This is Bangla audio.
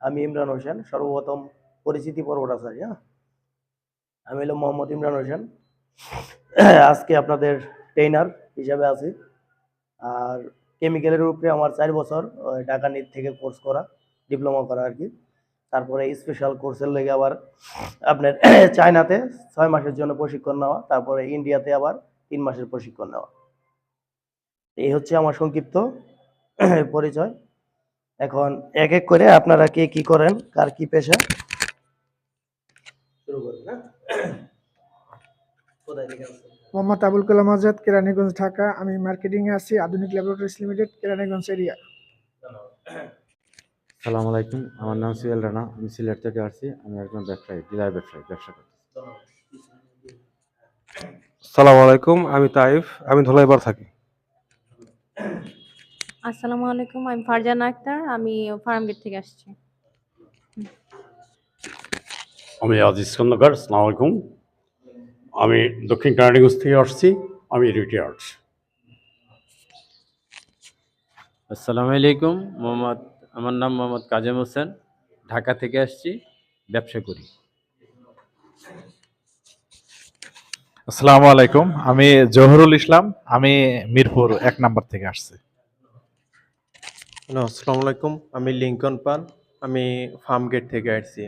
আমি ইমরান হোসেন, সর্বপ্রথম পরিচিতি পর্বটা স্যার হ্যাঁ? আমি হলো মোহাম্মদ ইমরান হোসেন। আজকে আপনাদের ট্রেনার হিসাবে আছি। আর কেমিক্যালের উপরে আমার চার বছর ঢাকা নিট থেকে কোর্স করা ডিপ্লোমা করা আর কি। তারপরে স্পেশাল কোর্সের লেগে আবার আপনার চায়নাতে ছয় মাসের জন্য প্রশিক্ষণ নেওয়া, তারপরে ইন্ডিয়াতে আবার তিন মাসের প্রশিক্ষণ নেওয়া। এই হচ্ছে আমার সংক্ষিপ্ত পরিচয়। এখন এক এক করে আপনারা কে কি করেন কার কি পেশা? শুরু করেন না? কোথায় থেকে আসছেন? মোহাম্মদ আবুল কালাম আজাদ কেরানীগঞ্জ ঢাকা। আমি মার্কেটিং এ আছি আধুনিক ল্যাবরেটরিজ লিমিটেড কেরানীগঞ্জ এরিয়া। সালাম আলাইকুম আমার নাম সুয়েল রানা আমি সিলেট থেকে আসছি আমি একজন ব্যবসায়ী ডিলার ব্যবসায়ী ব্যবসা করছি সালাম আলাইকুম আমি তাইফ আমি ধোলাইবার থাকি। আসসালামু আলাইকুম আমি ফারজানা আক্তার আমি ফার্মগেট থেকে আসছি। আমি আজিজ খন্দকার সালাম আলাইকুম। আমি দক্ষিণ কানাডিগঞ্জ থেকে আসছি আমি রিটায়ার্ড আসসালামু আলাইকুম মোহাম্মদ আমার নাম মোহাম্মদ কাজেম হোসেন ঢাকা থেকে আসছি ব্যবসা করি। আসসালামু আলাইকুম আমি জহুরুল ইসলাম আমি মিরপুর এক নাম্বার থেকে আসছি। আসসালামু আলাইকুম আমি লিঙ্কন পাল। আমি ফার্ম গেট থেকে আসছি।